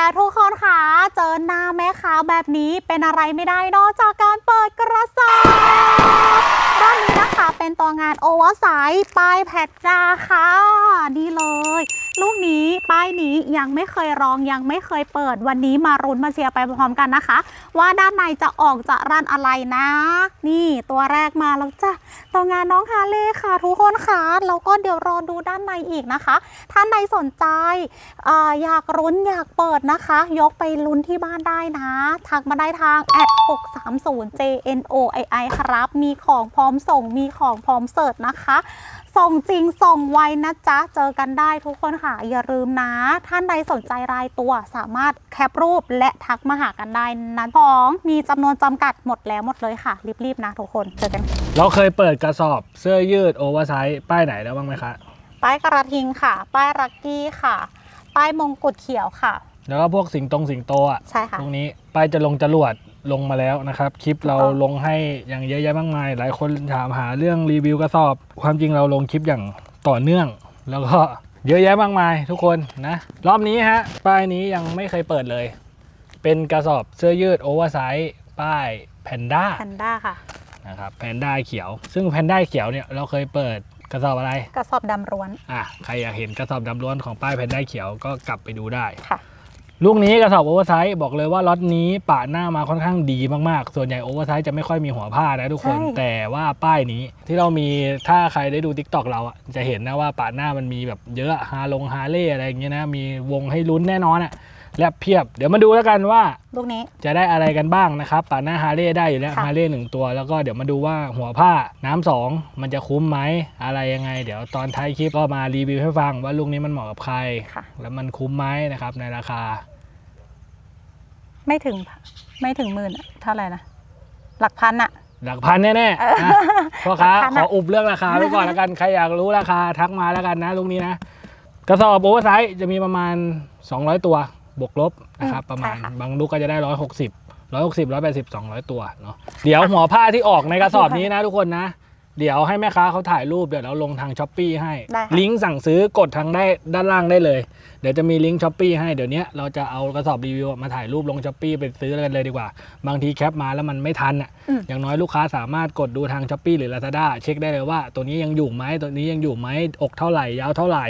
แต่ทุกคนค่ะเจอหน้าแม่ค้าแบบนี้เป็นอะไรไม่ได้นอกจากการเปิดกระสอบด้านนี้นะคะเป็นตัวงานโอเวอร์ไซส์ป้ายแพดราค่ะนี่เลย ลูกนี้ ป้ายนี้ยังไม่เคยลองยังไม่เคยเปิดวันนี้มารุ้นมาเชียร์ไปพร้อมกันนะคะ ว่าด้านในจะออกจะรันอะไรนะ นี่ตัวแรกมาแล้วจ้ะตัวงานน้องฮาเล่ค่ะทุกคนค่ะแล้วก็เดี๋ยวรอดูด้านในอีกนะคะ ท่านใดสนใจออยากรุ้นอยากเปิดนะคะ ยกไปลุ้นที่บ้านได้นะ ทักมาได้ทาง630 JNOII ครับ มีของพร้อมส่งมีของพร้อมเสิร์ฟนะคะ ส่งจริงส่งไวนะจ๊ะ เจอกันได้ทุกคนค่ะ อย่าลืมนะ ท่านใดสนใจรายตัวสามารถแคปรูปและทักมาหากันได้นะของมีจำนวนจำกัดหมดแล้วหมดเลยค่ะ รีบๆนะทุกคนเจอกันเราเคยเปิดกระสอบเสื้อยืดโอเวอร์ไซส์ป้ายไหนแล้วบ้างไหมคะ ป้ายกระทิงค่ะ ป้ายรักกี้ค่ะ ป้ายมงกุฎเขียวค่ะ แล้วก็พวกสิงตรงสิงโตอะใช่ค่ะพวกนี้ป้ายจะลงจรวด ลงมาแล้วนะครับ คลิปเราถูกต้องลงให้อย่างเยอะแยะมากมาย หลายคนถามหาเรื่องรีวิวกระสอบ ความจริงเราลงคลิปอย่างต่อเนื่อง แล้วก็เยอะแยะมากมายทุกคนนะ รอบนี้ฮะ ป้ายนี้ยังไม่เคยเปิดเลย เป็นกระสอบเสื้อยืดโอเวอร์ไซส์ป้ายแพนด้าแพนด้าค่ะนะครับแพนด้าเขียว ซึ่งแพนด้าเขียวเนี่ยเราเคยเปิดกระสอบอะไร กระสอบดำร้วน อะ ใครอยากเห็นกระสอบดำล้วนของป้ายแพนด้าเขียวก็กลับไปดูได้ค่ะ ลูกนี้กระสอบโอเวอร์ไซส์บอกเลยว่าล็อตนี้ปะหน้ามาค่อนข้างดีมากๆ ส่วนใหญ่โอเวอร์ไซส์จะไม่ค่อยมีหัวผ้านะทุกคน ใช่ แต่ว่าป้ายนี้ที่เรามีถ้าใครได้ดู t ิ k t o k เราอะจะเห็นนะว่าปะหน้ามันมีแบบเยอะฮาลงฮาเล่อะไรอย่างเงี้ยนะ มีวงให้ลุ้นแน่นอนอะและเพียบ เดี๋ยวมาดูแล้วกันว่าลูกนี้ จะได้อะไรกันบ้างนะครับปะหน้าฮาเล่ได้อยู่แล้วค่ะ ฮาเล่หนึ่งตัว แล้วก็เดี๋ยวมาดูว่าหัวผ้าน้ำสองมันจะคุ้มไหมอะไรยังไง เดี๋ยวตอนท้ายคลิปก็มารีวิวให้ฟังว่าลูกนี้มันเหมาะกับใคร ค่ะ แล้วมันคุ้มไหมนะครับในราคา ไม่ถึงไม่ถึงหมื่นอะเท่าไหร่นะหลักพันอะ หลักพันแน่ๆเออนะพ่อค้าหลักพันขอะ ออุบเรื่องราคาไว้ก่อนแล้วกัน ใครอยากรู้ราคาทักมาแล้วกันนะลูกนี้นะ กระสอบโอเวอร์ไซส์จะมีประมาณ 200 ตัว บวกลบนะครับ ประมาณบางลูกก็จะได้ 160 160 180 200 ตัวเนาะเดี๋ยวหัวผ้าที่ออกในกระสอบนี้นะทุกคนนะ เดี๋ยวให้แม่ค้าเขาถ่ายรูปเดี๋ยวเราลงทางช้อปปีให้ได้ค่ะ ลิงก์สั่งซื้อกดทางได้ด้านล่างได้เลย เดี๋ยวจะมีลิงก์ช้อปปีให้เดี๋ยวนี้เราจะเอากระสอบรีวิวมาถ่ายรูปลงช้อปปีไปซื้อกันเลยดีกว่า บางทีแคปมาแล้วมันไม่ทันอะอืม อย่างน้อยลูกค้าสามารถกดดูทางช้อปปีหรือ Lazada เช็คได้เลยว่า ตัวนี้ยังอยู่ไหมตัวนี้ยังอยู่ไหมอกเท่าไหร่ยาวเท่าไหร่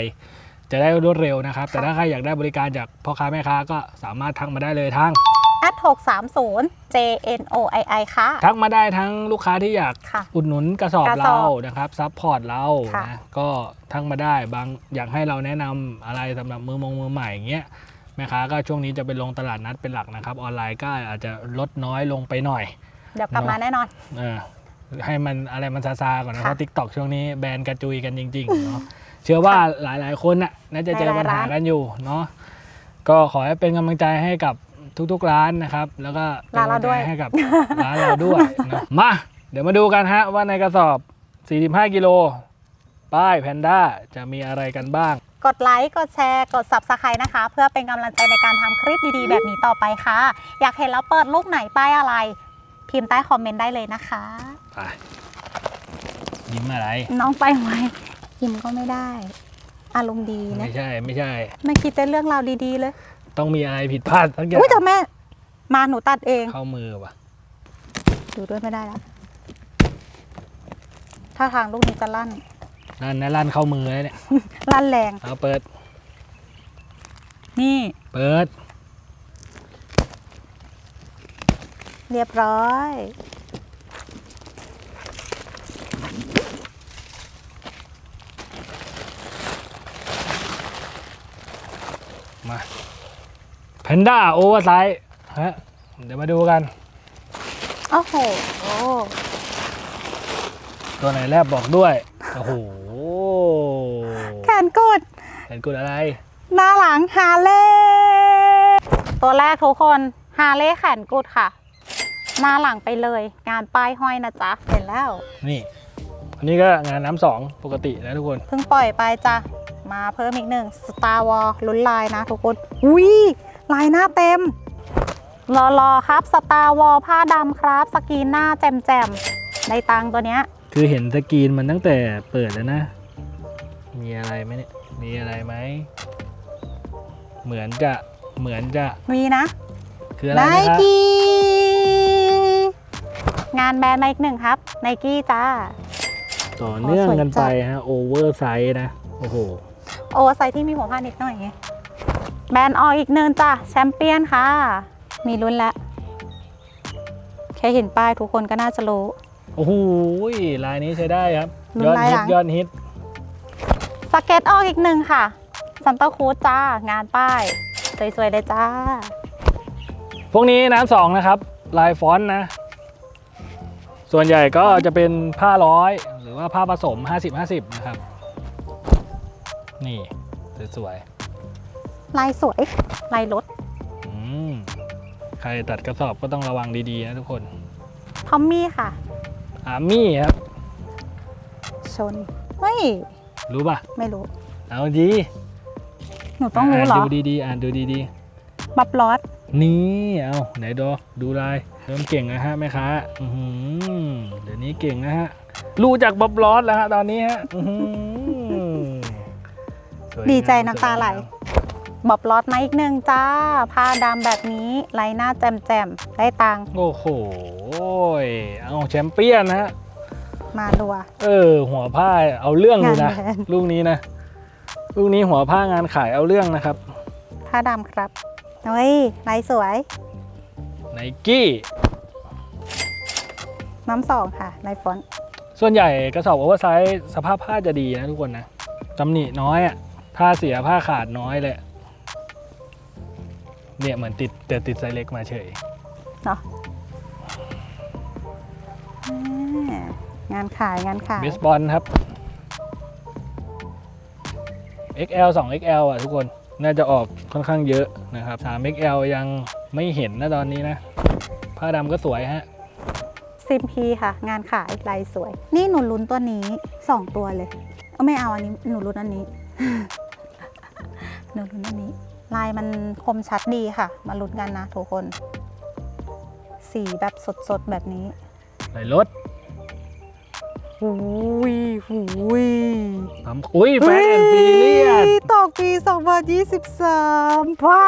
จะได้รวดเร็วนะครับแต่ถ้าใครอยากได้บริการจากพ่อค้าแม่ค้าก็สามารถทักมาได้เลยทาง แอด630 JNOII ค่ะ ทักมาได้ทั้งลูกค้าที่อยากค่ะอุดหนุนกระสอบกระสเราอบนะครับซัพพอร์ตเราค่ะ นะก็ทักมาได้บางอยากให้เราแนะนำอะไรสำหรับมือมงมือใหม่อย่างเงี้ยแม่ค้าก็ช่วงนี้จะไปลงตลาดนัดเป็นหลักนะครับ ออนไลน์ก็อาจจะลดน้อยลงไปหน่อย เดี๋ยวกลับมาแน่นอน เออให้มันอะไรมันซาซาๆก่อนนะ ค่ะเพราะทิกตอกช่วงนี้แบนกระจุยกันจริงๆเนาะเชื่อว่าหลายๆคนน่ะน่าจะเจอปัญหากันอยู่เนาะก็ขอให้เป็นกำลังใจให้กับ ทุกๆร้านนะครับ แล้วก็เป็นร้านเราด้วยกำลังใจให้กับร้านเราด้วยนะมา เดี๋ยวมาดูกันฮะว่าในกระสอบ 45 กิโล ป้ายแพนด้าจะมีอะไรกันบ้าง กดไลค์กดแชร์กด Subscribe นะคะ เพื่อเป็นกำลังใจในการทำคลิปดีๆ แบบนี้ต่อไปค่ะ อยากเห็นเราเปิดลูกไหนป้ายอะไร พิมพ์ใต้คอมเมนต์ได้เลยนะคะไปยิ้มอะไร น้องไปไหมยิ้มก็ไม่ได้ อารมณ์ดีนะ ไม่ใช่ไม่ใช่ ไม่คิดแต่เรื่องราวดีๆเลย ต้องมีอะไรผิดพลาดสักอย่างอุ้ยแต่แม่ มาหนูตัดเอง เข้ามือว่ะ ดูด้วยไม่ได้แล้วถ้าทางลูกนี้จะลั่นนั่นนะลั่นเข้ามือเลยเนี่ย ลั่นแรง เอาเปิด นี่ เปิด เรียบร้อย มาแพ นด้าโอเวอร์ไซส์ฮะเดี๋ยวมาดูกัน โอ้โห ตัวไหนแรกบอกด้วย โอ้โหแขนกุดเห็นกุดอะไร หน้าหลังฮาเล่ตัวแรกทุกคนฮาเล่แขนกุดค่ะ หน้าหลังไปเลย งานป้ายห้อยนะจ๊ะ เห็นแล้ว นี่ อันนี้ก็งานน้ำสองปกตินะทุกคน เพิ่งปล่อยไปจ้ะ มาเพิ่มอีกหนึ่ง Star War ลุ้นลายนะทุกคน อุ้ย ลายหน้าเต็มรอรอครับ Star War ผ้าดำครับ สกรีนหน้าแจมๆในตังตัวเนี้ย คือเห็นสกรีนมันตั้งแต่เปิดแล้วนะ มีอะไรไหมเนี่ย มีอะไรไหม เหมือนจะ เหมือนจะ มีนะ คืออะไรไนนะครับกี้งานแบรนด์ไนกี้หนึ่งครับไนกี้จ้า ต่อเนื่องกันสวยจัไปดฮะ โอเวอร์ไซส์นะ โอ้โห โอเวอร์ไซส์ที่มีหัวผ้านิดหน่อยไง แบรนด์ออกอีกหนึ่งจ้ะแชมเปี้ยนค่ะ มีลุ้นแล้ว แค่เห็นป้ายทุกคนก็น่าจะรู้ โอ้โหลายนี้ใช้ได้ครับลุ้ยนอดลายฮิหลัตงยอดฮิตสเก็ตออกอีกหนึ่งค่ะซันตาคูจ้างานป้าย สวยๆเลยจ้า พวกนี้น้ำสองนะครับ ลายฟอนต์นะ ส่วนใหญ่ก็จะเป็นผ้าร้อย หรือว่าผ้าผสม 50-50 นะครับ นี่ สวย ลายสวยลายรถๆอืมใครตัดกระสอบก็ต้องระวังดีๆนะทุกคนทอมมี่ค่ะอาร์มี่ครับ ชนเฮ้ยรู้ป่ะ ไม่รู้ เอาดี หนูต้องรู้เหรอานดูดีๆ อ่านดูดีบับลอสๆนี่ เอาไหนดูดูลาย เริ่มเก่งนะฮะแม่ค้าอื้อหือเดี๋ยวนี้เก่งนะฮะ รู้จากบ๊อบลอสแล้วฮะตอนนี้ฮะอื้อหือสวยงามดีใจน้ำตาไหล สวยงมบับลอสมาอีกหนึ่งจ้า ผ้าดำแบบนี้ไลายหน้าแจ่มๆ ได้ตังค์โอ้โห เอาแชมเปี้ยนนะฮะ มาดัว เออ หัวผ้าเอาเรื่องอยู่นะ งานแบรนด์ลูกนี้นะ ลูกนี้หัวผ้างานขายเอาเรื่องนะครับ ผ้าดำครับ เฮ้ยลายสวย ไนกี้ น้ำสองค่ะลายฟอนต์ส่วนใหญ่กระสอบโอเวอร์ไซส์สภาพผ้าจะดีนะทุกคนนะตำหนิน้อยอะผ้าเสียผ้าขาดน้อยเลย เนี่ยเหมือนติดแต่ติดไซส์เล็กมาเฉย เนาะอ่างานขายงานขาย เบสบอลครับ XL 2 XL อะทุกคน น่าจะออกค่อนข้างเยอะนะครับ3 XL ยังไม่เห็นนะตอนนี้นะ ผ้าดำก็สวยฮะซิมพีค่ะ งานขายลายสวย นี่หนูลุ้นตัวนี้สองตัวเลย เอาไม่เอาอันนี้ หนูลุ้นอันนี้ หนูลุ้นอันนี้ ลายมันคมชัดดีค่ะ มาลุ้นกันนะทุกคน สีแบบสดๆ แบบนี้ไหลรถหูยหูยทำอุ้ยแฟนแอนด์ฟิเลียนต่อปี 2023ว้า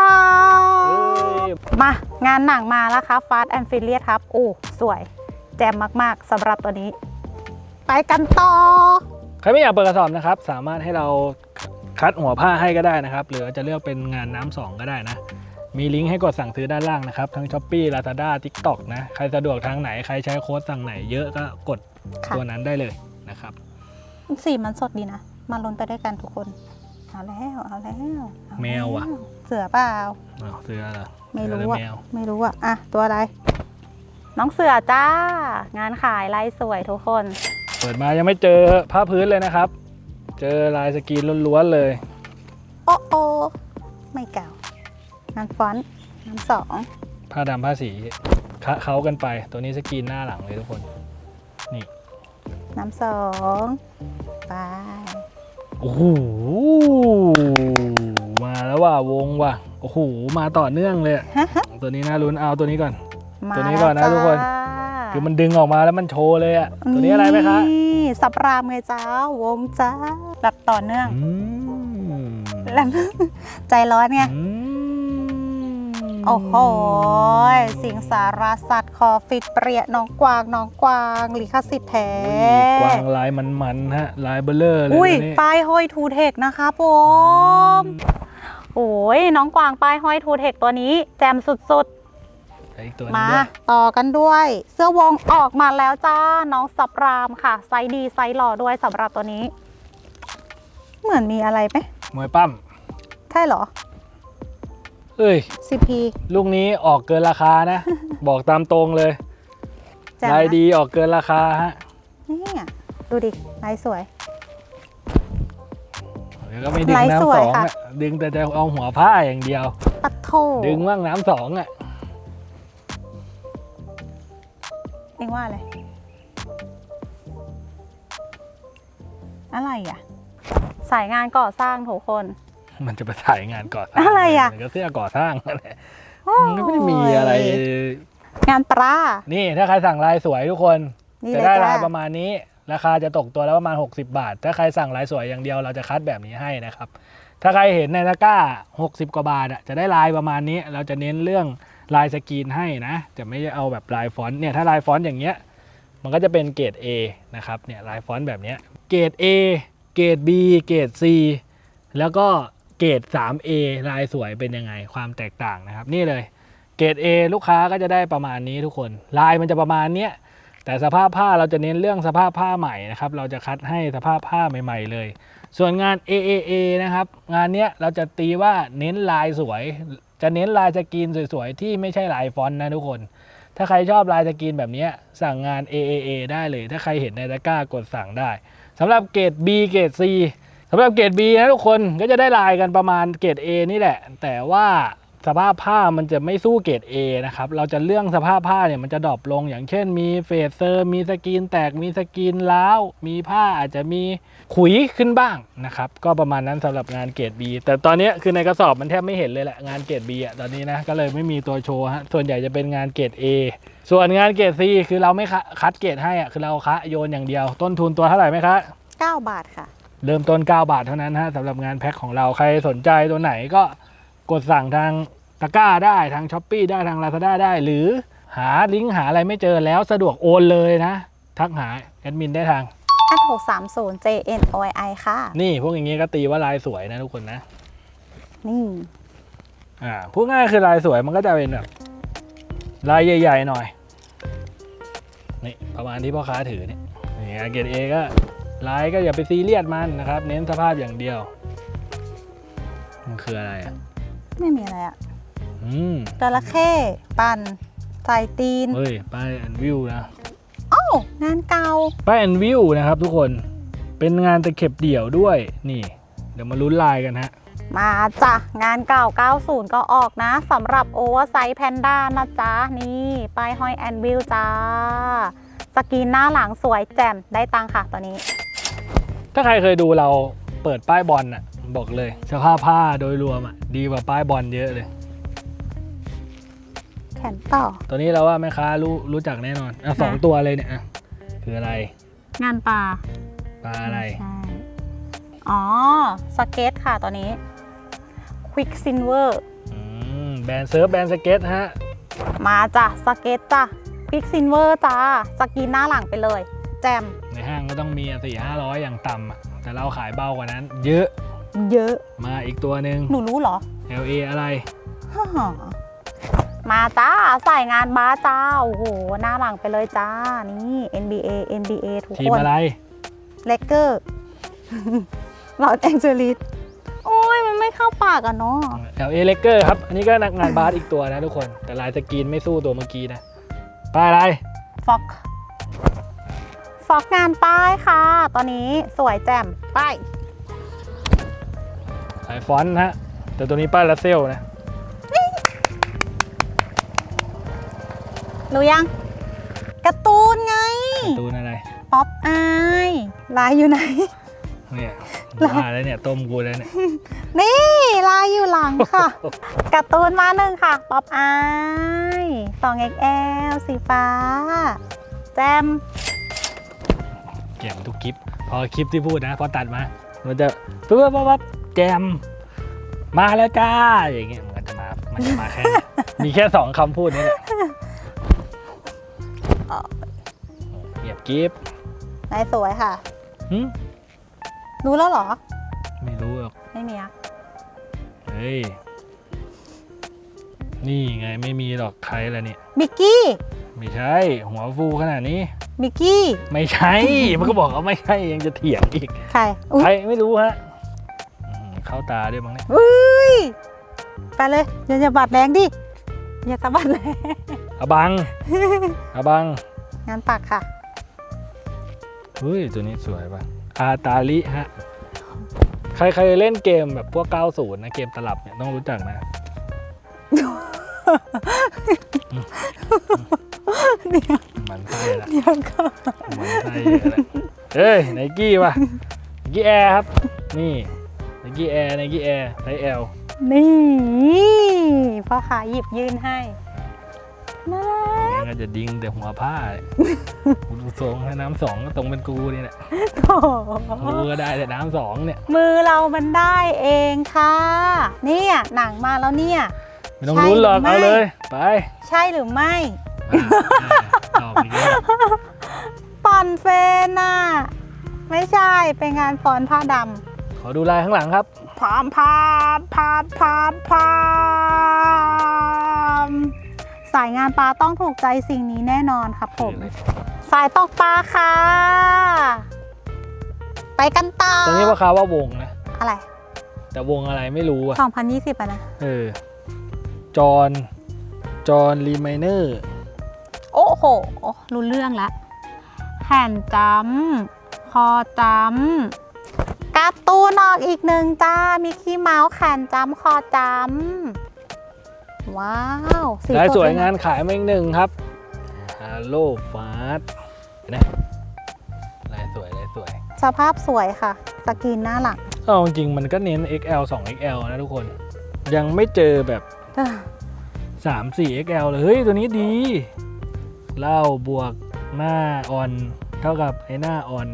วมางานหนังมาแล้วครับ Fast and Furious ครับ โอ้ สวย แจ่มมากๆสำหรับตัวนี้ ไปกันต่อ ใครไม่อยากเปิดกระสอบนะครับ สามารถให้เรา คัดหัวผ้าให้ก็ได้นะครับ หรือจะเลือกเป็นงานน้ำสองก็ได้นะ มีลิงก์ให้กดสั่งซื้อด้านล่างนะครับ ทั้ง s h อ p e e Lazada TikTok นะ ใครสะดวกทางไหน ใครใช้โค้ดสั่งไหนเยอะก็กดค่ะตัวนั้นได้เลยนะครับ สีมันสดดีนะ มาลุ้นไปด้วยกันทุกคน เอาแล้ว เอาแล้วเอาแมวอะ เสือเปล่า อ้าวเสือเหรอไม่เสือรู้หออะแมวไม่รู้อะอะตัวอะไร น้องเสือจ้า งานขายลายสวยทุกคน เปิดมายังไม่เจอผ้าพื้นเลยนะครับ เจอลายสกรีนล้วนๆเลย โอ้โอไม่เก่างานฟอนต์งานสองผ้าดำผ้าสีคะเขากันไป ตัวนี้สกรีนหน้าหลังเลยทุกคนน้ำสองไปโอ้โหมาแล้วว่ะวงว่ะโอ้โหมาต่อเนื่องเลยอะตัวนี้น่าลุ้นเอาตัวนี้ก่อน มาตัวนี้ก่อนนะแล้วทุกคนจ้าคือมันดึงออกมาแล้วมันโชว์เลยอะตัวนี้อะไรไหมคะนี่สับรามไงจ้าวงจ้า แบบต่อเนื่องอืมแล้ว ใจร้อนไงอืมโอ้โห สิงสารสัตว์คอฟิตเปรียน้องกวางน้องกวางลิขสิทธิ์แท้อุ้ยกวางลายมันๆฮะลายเบลเลอร์เลยอุ้ยตัวนี้ป้ายห้อยทูเทคนะคะผมโอ้ยน้องกวางป้ายห้อยทูเทคตัวนี้ แจมสุดแต่อีกตัวๆนี้มาด้วยต่อกันด้วย เสื้อวงออกมาแล้วจ้า น้องสับรามค่ะ ไซส์ดีไซส์หล่อด้วยสำหรับตัวนี้ เหมือนมีอะไรไหมมวยปั้ม ใช่เหรอ เอ้ย CP ลูกนี้ออกเกินราคานะ บอกตามตรงเลยแจ่มลายนะดีออกเกินราคาฮะเนี่ยดูดิลายสวย เดี๋ยวก็ไม่ดึงลายสน้ำวสยองค่ะอะดึงแต่จะเอาหัวผ้าอย่างเดียว ปัดโถดึงว่างน้ำสองอะ เองว่าอะไรอะไรอะ สายงานก่อสร้างทุกคน มันจะไปถ่ายงานก่อสร้างอะไรอะ มันก็เสื้อก่อสร้างนั่นแหละมันก็ไม่ได้มีอะไร งานปลานี่ถ้าใครสั่งลายสวยทุกคน นี่จะเลยได้จ้าลายประมาณนี้ ราคาจะตกตัวแล้วประมาณ 60 บาท ถ้าใครสั่งลายสวยอย่างเดียวเราจะคัดแบบนี้ให้นะครับ ถ้าใครเห็นในตะกร้า 60 กว่าบาทอะจะได้ลายประมาณนี้ เราจะเน้นเรื่องลายสกรีนให้นะ จะไม่ได้เอาแบบลายฟอนต์เนี่ยถ้าลายฟอนต์อย่างเงี้ย มันก็จะเป็นเกรด A นะครับเนี่ยลายฟอนต์แบบเนี้ยเกรด A เกรด B เกรด C แล้วก็เกรด 3A ลายสวยเป็นยังไงความแตกต่างนะครับ นี่เลยเกรด A ลูกค้าก็จะได้ประมาณนี้ทุกคน ลายมันจะประมาณเนี้ยแต่สภาพผ้าเราจะเน้นเรื่องสภาพผ้าใหม่นะครับ เราจะคัดให้สภาพผ้าใหม่ ๆ เลย ส่วนงาน AAA นะครับ งานเนี้ยเราจะตีว่าเน้นลายสวย จะเน้นลายสกรีนสวยๆ ที่ไม่ใช่ลายฟอนต์นะทุกคน ถ้าใครชอบลายสกรีนแบบนี้สั่งงาน AAA ได้เลย ถ้าใครเห็นในตะกร้ากดสั่งได้ สำหรับเกรด B เกรด C สำหรับเกรด B นะทุกคนก็จะได้ลายกันประมาณเกรด A นี่แหละ แต่ว่า สภาพผ้ามันจะไม่สู้เกรด A นะครับ เราจะเรื่องสภาพผ้าเนี่ยมันจะดรอปลง อย่างเช่น มีเฟสเซอร์ มีสกรีนแตก มีสกรีนล้าว มีผ้าอาจจะมีขุยขึ้นบ้างนะครับ ก็ประมาณนั้นสำหรับงานเกรด B แต่ตอนเนี้ยคือในกระสอบมันแทบไม่เห็นเลยแหละงานเกรด B อะตอนนี้นะ ก็เลยไม่มีตัวโชว์ฮะ ส่วนใหญ่จะเป็นงานเกรด A ส่วนงานเกรด C คือเราไม่คะคัดเกรดให้อะ คือเราคะโยนอย่างเดียว ต้นทุนตัวเท่าไหร่ไหมคะ9บาทค่ะ เริ่มต้น 9 บาทเท่านั้นฮะสำหรับงานแพ็คของเรา ใครสนใจตัวไหนก็ กดสั่งทางตะกร้าได้ทางช้อปปีได้ทาง Lazada ได้ หรือหาลิงก์หาอะไรไม่เจอแล้วสะดวกโอนเลยนะ ทักหาแอดมินได้ทาง5630 JNOI ค่ะ นี่พวกอย่างงี้ก็ตีว่าลายสวยนะทุกคนนะ นี่อ่าพูดง่ายคือลายสวยมันก็จะเป็นแบบลายใหญ่ ๆ หน่อย นี่ประมาณที่พ่อค้าถือเนี่ยนี่เกรดเอก็ลายก็อย่าไปซีเรียสมันนะครับ เน้นสภาพอย่างเดียว มันคืออะไรอะ ไม่มีอะไรอะอืมจระเข้ปั่นใส่ตีนเฮ้ยป้ายแอนวิวนะโอ้งานเก่าป้ายแอนวิวนะครับทุกคน เป็นงานตะเข็บเดี่ยวด้วย นี่ เดี๋ยวมาลุ้นลายกันฮะ มาจ้ะงานเก่า 90 ก็ออกนะสำหรับโอเวอร์ไซส์แพนด้านะจ๊ะ นี่ป้ายห้อยแอนวิลจ้า สกรีนหน้าหลังสวยแจ่มได้ตังค่ะตัวนี้ ถ้าใครเคยดูเราเปิดป้ายบอลน่ะ บอกเลยสภาพผ้าโดยรวมอะดีกว่าป้ายบอลเยอะเลย แขนต่อ ตัวนี้เราว่าแม่ค้ารู้รู้จักแน่นอนอะสองฮะตัวเลยเนี่ยอะคืออะไรงานปลาปลาอะไร ใช่ อ๋อ สเก็ตค่ะตัวนี้ Quick Silver อืมแบรนด์เซิร์ฟแบรนด์สเก็ตฮะ มาจ้ะสเก็ตจ้ะ Quick Silver จ้าสกรีนหน้าหลังไปเลย แจ่มในห้างก็ต้องมีสี่ห้าร้อยอย่างต่ำอะแต่เราขายเบากว่านั้น เยอะ เยอะ มาอีกตัวหนึ่ง หนูรู้เหรอ LA อะไร ฮ่ามาจ้าใส่งานบาสจ้า โอ้โห หน้าหลังไปเลยจ้า นี่ NBA NBA ทุกทีมคนอะไร เลกเกอร์ลอสแองเจลิสโอ้ย มันไม่เข้าปากอะเนาะ LA Lakers ครับ อันนี้ก็นักงานบาสอีกตัวนะทุกคน แต่ลายสกรีนไม่สู้ตัวเมื่อกี้นะป้ายอะไร ฟ็อก ฟ็อกงานป้ายค่ะ ตอนนี้สวยแจ่ม ป้ายสายฟอนต์ฮะ แต่ตัวนี้ป้ายลาเซลนะ รู้ยังการ์ตูนไงตูนอะไร ป๊อปอายลายอยู่ไหน เนี่ยว่าแล้วเนี่ย ต้มกูแล้วเนี่ย นี่ลายอยู่หลังค่ะ การ์ตูนมาหนึ่งค่ะ ป๊อปอาย 2XL สีฟ้า แจมเก็บทุกคลิป พอคลิปที่พูดนะ พอตัดมา มันจะปุ๊บปั๊บปั๊บ แจม มาแล้วจ้า อย่างเงี้ยมันจะมา มันจะมาแค่นี้มีแค่สองคำพูดนี่แหละเอ่อเงียบกิฟลายสวยค่ะหึรู้แล้วเหรอ ไม่รู้หรอก ไม่มีอะเฮ้ย นี่ไงไม่มีหรอกใครละเนี่ยมิกกี้ ไม่ใช่ หัวฟูขนาดนี้มิกกี้ ไม่ใช่ มันก็บอกว่าไม่ใช่ยังจะเถียงอีก ใครอุ๊ใครยไม่รู้ฮะอืม เข้าตาด้วยมั้งเนี่ยอุ้ยไปเลยอย่าอย่าบาดแรงดิอย่าสะบัดแรงอาบังอาบัง งานปากค่ะเฮ้ยตัวนี้สวยป่ะ อาตาลิฮะ ใครใครเล่นเกมแบบพวก 90 นะ เกมตลับเนี่ยต้องรู้จักนะ มันไส้ละเดี๋ยวก็มันไส้เยอะละเฮ้ยไนกี้ว่ะไนกี้แอร์ครับ นี่ไน กี้แอร์ไนกี้แอร์ไซส์ L นี่พ่อขาหยิบยื่นให้นั่นแหละงั้นก็จะดิ้งแต่หัวผ้าเลยกูดูทรงให้น้ำสองก็ตรงเป็นกูนี่แหละโถ่กูก็ได้แต่น้ำสองเนี่ย มือเรามันได้เองค่ะ เนี่ยหนังมาแล้วเนี่ย ไม่ต้องลุ้นหรอกใช่หรือไม่เอาเลย ไป ใช่หรือไม่ตอบอีกแล้วปั่นเฟนน่ะ ไม่ใช่เป็นงานฟอนผ้าด ขอดูลายข้างหลังครับำพามพามพามพามพามสายงานปลาต้องถูกใจสิ่งนี้แน่นอนครับผม สายตกปลาค่ะ ไปกันต่อตอนนี้ว่าคาว่าวงนะ อะไร แต่วงอะไรไม่รู้อะ2020อะนะ เออ จอห์นจอห์นรีไมเนอร์ โอ้โห รู้เรื่องละ แขนจำคอจำ การ์ตูนออกอีกหนึ่งจ้า มีขี้เมาส์แขนจำคอจำว้าวสีลายสวยดเลงานขายมาอีกหนึ่งครับฮาโลฟาสนะลายสวยลายสวย สภาพสวยค่ะสกรีนหน้าหลังเอาจริงๆมันก็เน้น XL 2 XL นะทุกคน ยังไม่เจอแบบเอ้อ3 4 XL เลย เฮ้ย ตัวนี้ดีเหล้าบวกหน้าออน เท่ากับไอ้หน้าออน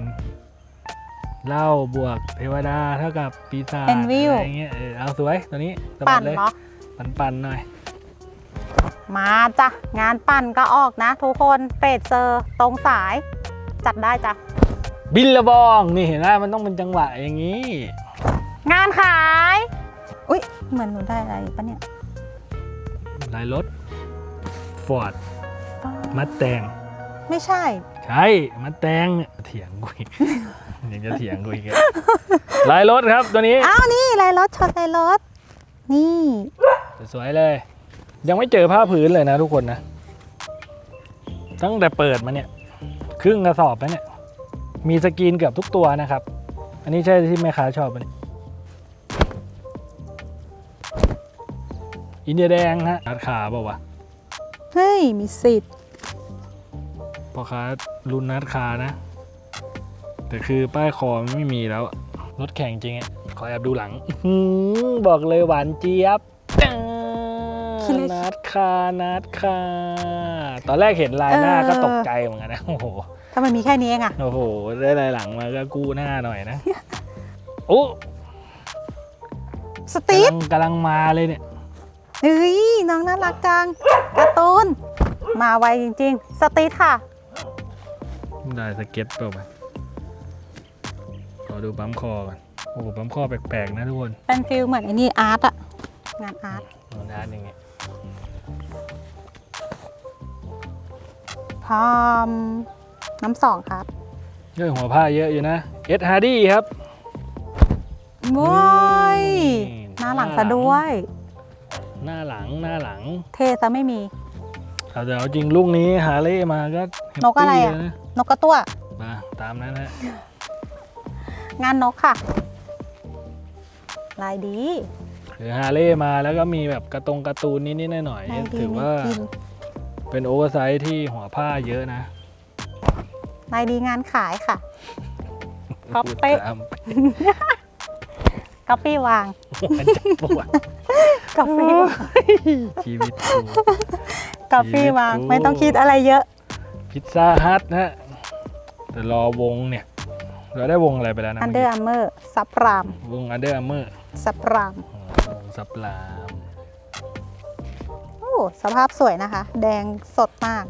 เหล้าบวกเทวดาเท่ากับปีศาจเป็นวิวอะไรเงี้ยเออเอาสวยตัวนี้สะบัปั่ดนเลยเหรอปันปันๆหน่อยมาจ้ะ งานปั่นก็ออกนะ ทุกคนเฟดเซอร์ตรงสาย จัดได้จ้ะ บิลละบองนี่เห็นไหมมันต้องเป็นจังหวะอย่างนี้ งานขาย อุ๊ย เหมือนหนูได้อะไรปะเนี่ยลายรถฟอร์ดมัดแตงไม่ใช่ ใช่มัดแตงเนี่ยเถียงกูอีกยังจะเถียงกูอีกอะลายรถครับตัวนี้ อ้าวนี่ลายรถช็อตลายรถ นี่ สวยๆเลย ยังไม่เจอผ้าพื้นเลยนะทุกคนนะ ตั้งแต่เปิดมาเนี่ย ครึ่งกระสอบแล้วเนี่ย มีสกรีนเกือบทุกตัวนะครับ อันนี้ใช่ที่แม่ค้าชอบปะเนี่ยอินเดียแดงฮะราคาเปล่าวะ เฮ้ย มีสิทธิ์พ่อค้า รุ่นนัดคานะ แต่คือป้ายคอมันไม่มีแล้วอะรถแข่งจริงอะขอแอบดูหลังอื้อหือบอกเลยหวานเจี๊ยบจ้านัดคานัดคาตอนแรกเห็นลายหน้าก็ตกใจเหมือนกันนะโอ้โหถ้ามันมีแค่นี้เองอะโอ้โห ได้ลายหลังมาก็กู้หน้าหน่อยนะโอ้สตีฟกำลังกำลังมาเลยเนี่ยเฮ้ยน้องน่ารักจังการ์ตูนมาไวจริง ๆ สตีฟค่ะ ได้สเก็ตเปล่าวะขอดูปั๊มคอก่อนโอ้โหปั๊มคอแปลกๆนะทุกคนเป็นฟิลเหมือนไอ้นี่อาร์ตอะงานอาร์ตโอ้ด้านอย่างเงี้ยพร้อมน้ำสองครับเยอะหัวผ้าเยอะอยู่นะเอ็ดฮาร์ดี้ครับว้ายนี่หน้าหลังซะด้วย หน้าหลังหน้าหลัง เทซะไม่มีเอาแต่เอาจริงลูกนี้ฮาเล่มาก็แฮปนกอะไรปี้อะเลย นะนกกระตั้วมาตามนั้นนะงานนกค่ะ ลายดีคือฮาเล่มาแล้วก็มีแบบกระตงการ์ตูนนิดๆหน่อยลายๆดีถือไม่ว่ากินเป็นโอเวอร์ไซส์ที่หัวผ้าเยอะนะลายดีงานขายค่ะก๊อปพูดเป๊ะตามก๊อปปี้วางหัวจะปวดก๊อปปี้ชีวิตกู ก๊อปปี้วางชีวิตกูไม่ต้องคิดอะไรเยอะ พิซซ่าฮัทนะฮะ แต่รอวงเนี่ย เราได้วงอะไรไปแล้วนะอันเดอร์อาร์เมอร์ซับราม วงอันเดอร์อาร์เมอร์ซับราม วงซับลามโอ้สภาพสวยนะคะ แดงสดมาก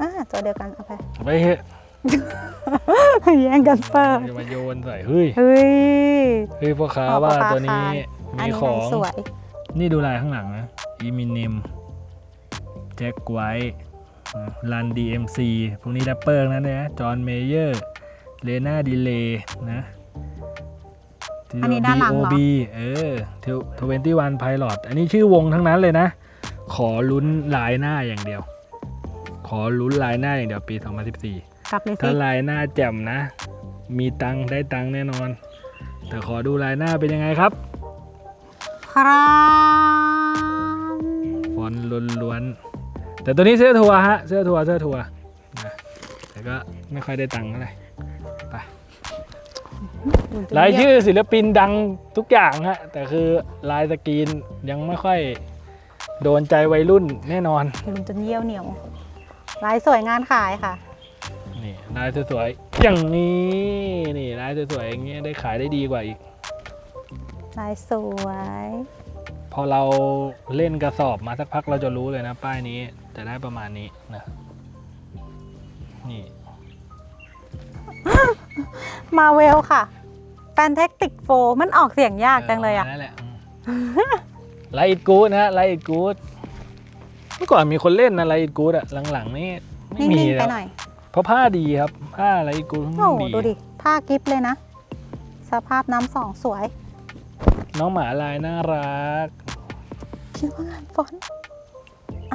อ่าตัวเดียวกันเอาไป เอาไปเถอะแย่งกันเปิดจะมาโยนใส่เฮ้ยเฮ้ย เฮ้ยพ่อค้าอ๋อว่าพ่อค้าตัวนี้ขายอันมีนี้ของลายสวย นี่ดูลายข้างหลังนะ อีมินิมแจ็คไวท์ รันดีเอ็มซีพวกนี้แรปเปอร์นั่นเลยนะจอห์นเมเยอร์เลนาดีเลนะอันนี้ด้านหลังเหรอ B เออทเวนตี้วันไพลอตอันนี้ชื่อวงทั้งนั้นเลยนะ ขอลุ้นลายหน้าอย่างเดียว ขอลุ้นลายหน้าอย่างเดียวปี 2014 กลับเลยสิถ้าลายหน้าแจ่มนะ มีตังค์ได้ตังค์แน่นอน แต่ขอดูลายหน้าเป็นยังไงครับ ครับ ฟอนต์ล้วนๆ แต่ตัวนี้เสื้อทัวร์ฮะเสื้อทัวร์เสื้อทัวร์นะแต่ก็ไม่ค่อยได้ตังค์เท่าไหร่ไปรายชื่อศิลปินดังทุกอย่างฮะแต่คือลายสกรีนยังไม่ค่อยโดนใจวัยรุ่นแน่นอนลุงจนเยี่ยวเหนียวลายสวยงานขายค่ะนี่ลายสวยๆอย่างนี้นี่ลายสวยๆอย่างเงี้ยได้ขายได้ดีกว่าอีกลายสวย พอเราเล่นกระสอบมาสักพักเราจะรู้เลยนะป้ายนี้ จะได้ประมาณนี้นะ นี่ มาเวลค่ะแฟนเทคติกโฟมันออกเสียงยากจังเลยอะประมาณนั่นแหละไลท์กูดนะไลท์กูดเมื่อก่อนมีคนเล่นนะไลท์กูดอะหลังๆนี่ไม่นิ่มีงๆไปแล้วหน่อยเพราะผ้าดีครับ ผ้าไลท์กูดโอ้โหดีดูดิ ผ้ากิฟเลยนะ สภาพน้ำสองสวย น้องหมาลายน่ารักคิดว่างานฟอนต์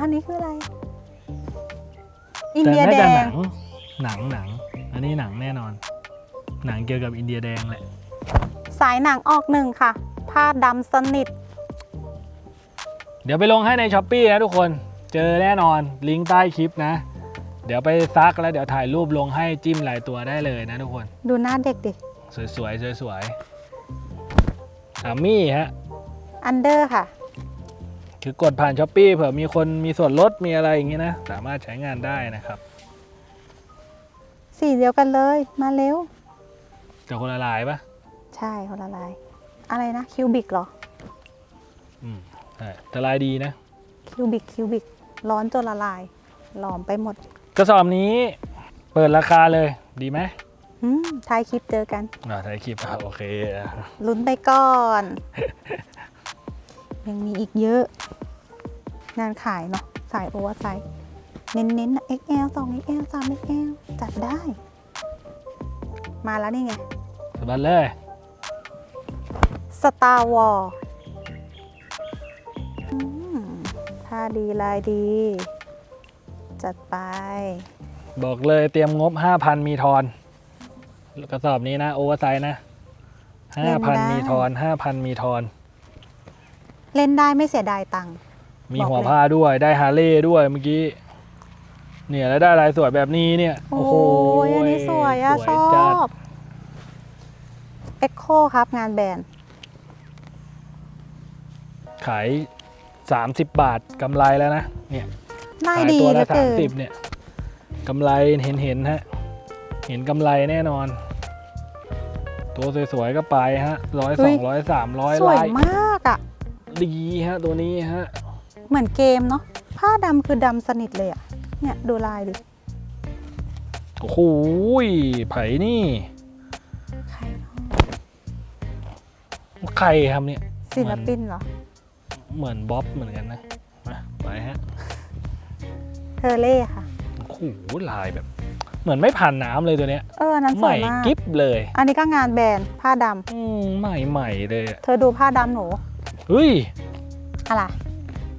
อันนี้คืออะไร อินแต่เดียน่าแดจะหงนังหนังหนัง อันนี้หนังแน่นอน หนังเกี่ยวกับอินเดียแดงแหละ สายหนังออกหนึ่งค่ะ ผ้าดำสนิท เดี๋ยวไปลงให้ในช้อปปีนะทุกคน เจอแน่นอน ลิงก์ใต้คลิปนะ เดี๋ยวไปซักแล้วเดี๋ยวถ่ายรูปลงให้จิ้มลายตัวได้เลยนะทุกคน ดูหน้าเด็กดิ สวยๆสวยๆอามี่ฮะ อันเดอร์ค่ะ คือกดผ่านช้อปปีเผื่อมีคนมีส่วนลดมีอะไรอย่างงี้นะ สามารถใช้งานได้นะครับ สีเดียวกันเลยมาเร็ว แต่คนละลายปะใช่คนละลาย อะไรนะคิวบิกเหรออืมใช่แต่ลายดีนะ คิวบิกคิวบิกร้อนจนละลาย หลอมไปหมด กระสอบนี้เปิดราคาเลยดีไหมอืมท้ายคลิปเจอกันอ่าถ่ายคลิปอะโอเคอะลุ้นไปก่อน ยังมีอีกเยอะ งานขายเนาะสายโอเวอร์ไซส์เน้นๆนะ XL 2 XL 3 XL จัดได้ มาแล้วนี่ไง สบัดเลย Star War อืมถ้าดีลายดี จัดไป บอกเลยเตรียมงบ 5,000 มีทอน กระสอบนี้นะ โอเวอร์ไซส์นะเล่นได้5,000 มีทอน 5,000 มีทอน เล่นได้ไม่เสียดายตังค์ มีบอกหัวเลยผ้าด้วยได้ฮาร์เลย์ด้วยเมื่อกี้ เนี่ยแล้วได้ลายสวยแบบนี้เนี่ย โอ้โหอันนี้สวยอะชสอวยจัดบ Echo ครับงานแบรนด์ขาย 30 บาทกำไรแล้วนะ เนี่ยน่าขายดีตัวเหลืละอเกิน30เนี่ยกำไรเห็นเห็นๆฮะ เห็นกำไรแน่นอน ตัวสวยๆก็ไปฮะร้อยสองร้อยสามร้อยสวยลายมากอะ ดีฮะตัวนี้ฮะ เหมือนเกมเนาะผ้าดำคือดำสนิทเลยอะเนี่ยดูลายดิโอ้โหไผ่นี่ใครเนาะใครครับเนี่ย ศิลปินเหรอ เหมือนบ๊อบเหมือนกันนะมาไปฮะเทอเล่ค่ะ โอ้โหลายแบบ เหมือนไม่ผ่านน้ำเลยตัวเนี้ย เอออันนั้นสใหวม่ยมาก กิฟเลย อันนี้ก็งานแบรนด์ผ้าดำอืมใหม่ใหม่เลยอะ เธอดูผ้าดำหนู เฮ้ย อะไร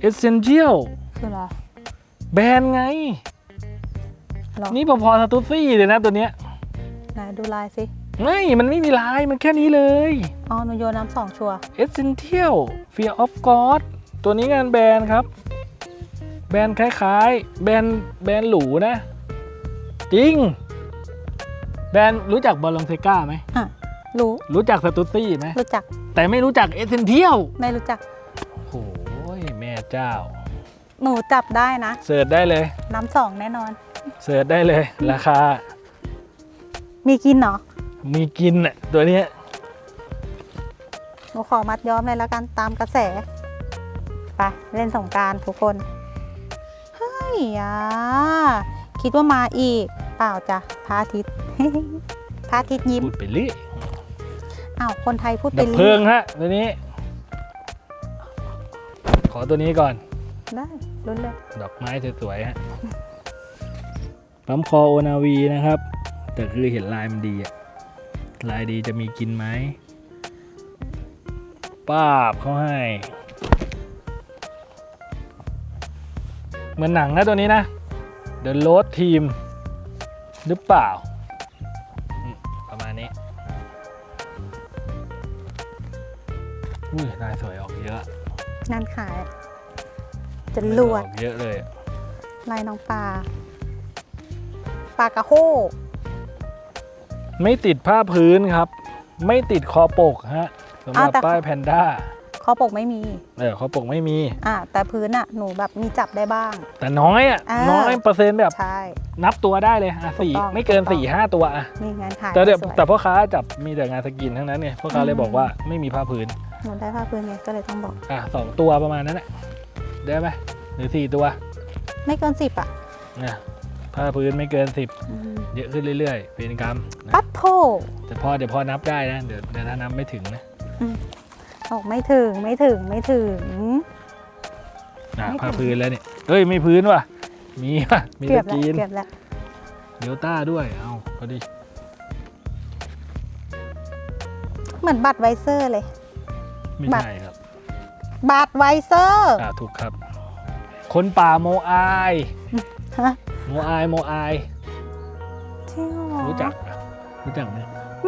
Essential คืออะไรแบรนด์ไง หรอนี่พอๆสตูซี่เลยนะตัวเนี้ย ไหนดูลายสิ ไม่มันไม่มีลายมันแค่นี้เลย อ๋อหนูโยนน้ำสองชัวร์ Essential Fear of God ตัวนี้งานแบรนด์ครับ แบรนด์คล้ายๆ แบรนด์แบรนด์หรูนะ จริง แบรนด์รู้จักบอลลงเซกาไหม อะ รู้รู้จักสตูซี่ไหมรู้จัก แต่ไม่รู้จัก Essential ไม่รู้จักโอ้ยแม่เจ้า หนูจับได้นะ เสิร์ชได้เลย น้ำสองแน่นอน เสิร์ชได้เลย ราคา มีกินเหรอ มีกินอะตัวเนี้ยหนูขอมัดย้อมเลยแล้วกันตามกระแส ไป เล่นสงกรารทุกคนเฮ้ยอะคิดว่ามาอีก เปล่าจ้ะพระอาทิตย์ พระอาทิตย์ยิ้ม พูดไปเรื่อย อ้าวคนไทยพูดไปดับเพลิงฮะตัวนี้ ขอตัวนี้ก่อน ได้ลุ้นเลยดอกไม้สวยๆฮะ ปั๊มคอโอนาวีนะครับ แต่คือเห็นลายมันดีอะลายดีจะมีกินไหมป้าบเขาให้ เหมือนหนังนะตัวนี้นะ The Road Team หรือเปล่า งานขายจะลวดออกเยอะเลยอะลายน้องปลาปลากระโฮไม่ติดผ้าพื้นครับ ไม่ติดคอปกฮะสำหรับป้ายแพนด้าข้อปกไม่มีเออเขาปกไม่มี อ่า แต่พื้นอะหนูแบบมีจับได้บ้าง แต่น้อยอะอ่าน้อยเปอร์เซ็นต์แบบใช่นับตัวได้เลยอะสี่ถูกต้องไม่เกินถูกต้องสี่ห้าตัวอะมีงานขายแต่เดี๋ยวสวยแต่พ่อค้าจับมีแต่งานสกินทั้งนั้นเนี่ยพ่อค้าเลยอืมบอกว่าไม่มีผ้าพื้น หนูได้ผ้าพื้นไงก็เลยต้องบอก อะสองตัวประมาณนั้นแหละได้ไหมหรือสี่ตัวไม่เกินสิบอะเนี่ยผ้าพื้นไม่เกินสิบอืมเยอะขึ้นเรื่อยๆเป็นกรรมนะปัดโทแต่พอเดี๋ยวพอนับได้นะเดี๋ยวเดี๋ยวถ้านับไม่ถึงนะออกไม่ถึงไม่ถึงไม่ถึง อะไม่ถึง ผ้าพื้นแล้วเนี่ยเอ้ยไม่พื้นว่ะ มีว่ะมีเกืสอบแล้วกินเกือบแล้วเดลต้าด้วยเอาพอดีเหมือนบัตรไวเซอร์เลย ไม่บัตรใช่ครับบัตรไวเซอร์อ่าถูกครับ คนป่าโมอายฮะโมอายโมอายจริงเหรอรู้จักอะรู้จักไหม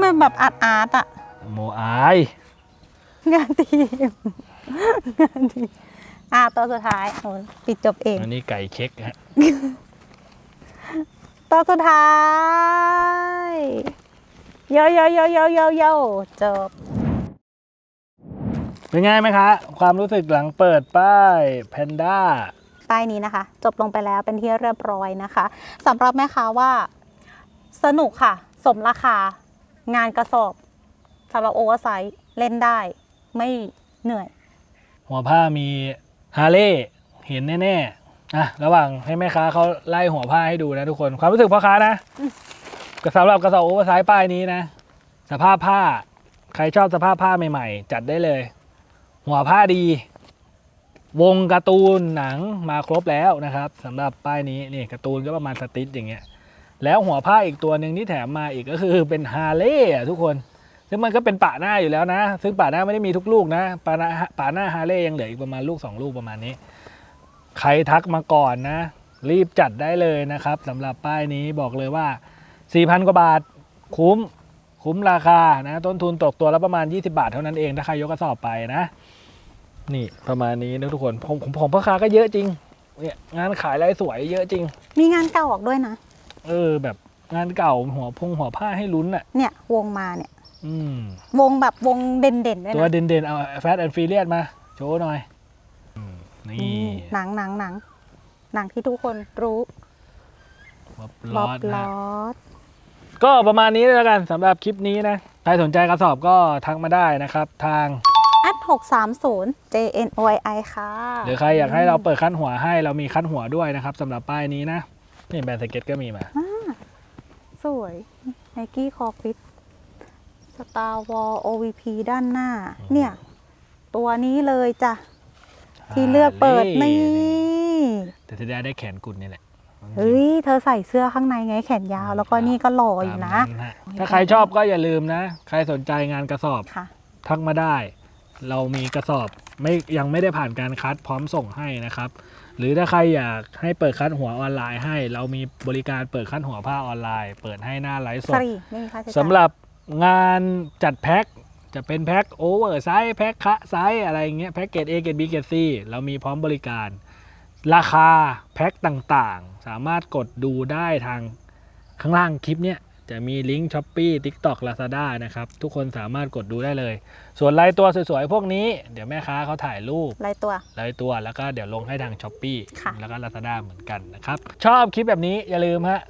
มันแบบอาร์ตอาร์ตอะโมอายงานทีมงานทีมอ่าตัวสุดท้ายโอ้ปิดจบเองอันนี้ไก่เช็คฮะตัวสุดท้าย โยโยโยโยโยโยจบ เป็นไงไหมคะ ความรู้สึกหลังเปิดป้ายแพนด้าป้ายนี้นะคะ จบลงไปแล้วเป็นที่เรียบร้อยนะคะสำหรับแม่ค้าว่าสนุกค่ะ สมราคางานกระสอบสำหรับโอเวอร์ไซส์เล่นได้ ไม่เหนื่อย หัวผ้ามีฮาร์เลย์เห็นแน่ๆอะระหว่างให้แม่ค้าเขาไล่หัวผ้าให้ดูนะทุกคนความรู้สึกพ่อค้านะอืมก็สำหรับกระสอบโอเวอร์ไซส์ป้ายนี้นะ สภาพผ้า ใครชอบสภาพผ้าใหม่ ๆ จัดได้เลย หัวผ้าดี วงการ์ตูนหนังมาครบแล้วนะครับสำหรับป้ายนี้นี่การ์ตูนก็ประมาณสติ๊ดอย่างเงี้ยแล้วหัวผ้าอีกตัวหนึ่งที่แถมมาอีกก็คือเป็นฮาร์เลย์อ่ทุกคน ซึ่งมันก็เป็นปะหน้าอยู่แล้วนะ ซึ่งปะหน้าไม่ได้มีทุกลูกนะปะหน้าปะหน้าฮาร์เลย์ยังเหลืออีกประมาณลูก 2 ลูกประมาณนี้ ใครทักมาก่อนนะ รีบจัดได้เลยนะครับสำหรับป้ายนี้บอกเลยว่า 4,000 กว่าบาทคุ้ม คุ้มราคานะ ต้นทุนตกตัวละประมาณ 20 บาทเท่านั้นเองถ้าใครยกกระสอบไปนะ นี่ประมาณนี้นะทุกคนผมผมผมพ่อค้าก็เยอะจริงเนี่ยงานขายลายสวยเยอะจริง มีงานเก่าออกด้วยนะ เออ แบบงานเก่าหัวพงหัวผ้าให้ลุ้นอะ เนี่ยวงมาเนี่ย อืม วงแบบวงเด่นๆด้วยตัวนะเด่นๆเอาแฟตแอนด์ฟรีเลียมา โชว์หน่อยอืมนี่นี่หนังหนังหนังหนังที่ทุกคนรู้บ๊อบบลออบดลนะอดก็ประมาณนี้แล้วกันสำหรับคลิปนี้นะ ใครสนใจกระสอบก็ทักมาได้นะครับ ทาง at 630 JNOI ค่ะ หรือใครอยากให้เราเปิดคั้นหัวให้เรามีคั้นหัวด้วยนะครับสำหรับป้ายนี้นะ นี่แบรนด์สเก็ตก็มีมา สวย Nike c o r f i t Star Wars OVP ด้านหน้า เนี่ย ตัวนี้เลยจ้ะ ที่เลือกเปิดนี่ แต่จะได้ได้แขนกุดนี่แหละเฮ้ย เธอใส่เสื้อข้างในไงแขนยาว แล้วก็นี่ก็หล่ออยู่นะตามฮถ้าใครชอบก็อย่าลืมนะ ใครสนใจงานกระสอบค่ะทักมาได้ เรามีกระสอบไม่ยังไม่ได้ผ่านการคัดพร้อมส่งให้นะครับ หรือถ้าใครอยากให้เปิดคัดหัวออนไลน์ให้ เรามีบริการเปิดคัดหัวผ้าออนไลน์ เปิดให้หน้าไลฟ์สฟดรีไม่มีค่าใช้จ่ายสำหรับงานจัดแพ็คจะเป็นแพ็คโอเวอร์ไซส์แพ็คคะไซส์อะไรอย่างเงี้ยแพ็คเกจ A เกจ B เกจ C เรามีพร้อมบริการ ราคาแพ็คต่างๆ สามารถกดดูได้ทางข้างล่างคลิปเนี้ย จะมีลิงก์ s h อ p e e TikTok Lazada นะครับ ทุกคนสามารถกดดูได้เลย ส่วนลายตัวสวยๆ พวกนี้ เดี๋ยวแม่ค้าเขาถ่ายรูปรายตัวลายตัวแล้วก็เดี๋ยวลงให้ทาง s h อ p e e ค่ะแล้วก็ Lazada เหมือนกันนะครับ ชอบคลิปแบบนี้อย่าลืมฮะ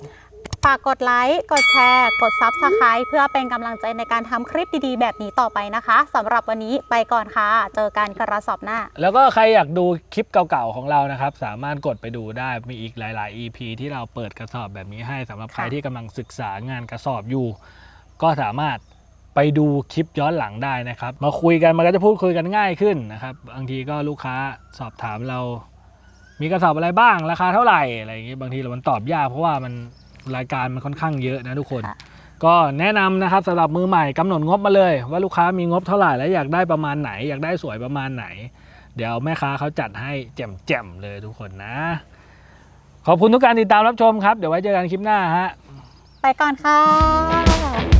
ฝากกดไลค์ กดแชร์ กด Subscribe เพื่อเป็นกำลังใจในการทำคลิปดีๆ แบบนี้ต่อไปนะคะสำหรับวันนี้ไปก่อนค่ะ เจอกันกระสอบหน้า แล้วก็ใครอยากดูคลิปเก่าๆของเรานะครับ สามารถกดไปดูได้มีอีกหลาย ๆ EP ที่เราเปิดกระสอบแบบนี้ให้สำหรับใครค่ะที่กำลังศึกษางานกระสอบอยู่ ก็สามารถไปดูคลิปย้อนหลังได้นะครับ มาคุยกันมันก็จะพูดคุยกันง่ายขึ้นนะครับบางทีก็ลูกค้าสอบถามเรา มีกระสอบอะไรบ้างราคาเท่าไหร่อะไรอย่างเงี้ยบางทีเรามันตอบยากเพราะว่ามัน รายการมันค่อนข้างเยอะนะทุกคน ค่ะ ก็แนะนำนะครับสำหรับมือใหม่กำหนดงบมาเลย ว่าลูกค้ามีงบเท่าไหร่และอยากได้ประมาณไหน อยากได้สวยประมาณไหน เดี๋ยวแม่ค้าเขาจัดให้แจ่มๆเลยทุกคนนะ ขอบคุณทุกการติดตามรับชมครับ เดี๋ยวไว้เจอกันคลิปหน้าฮะ ไปก่อนค่ะ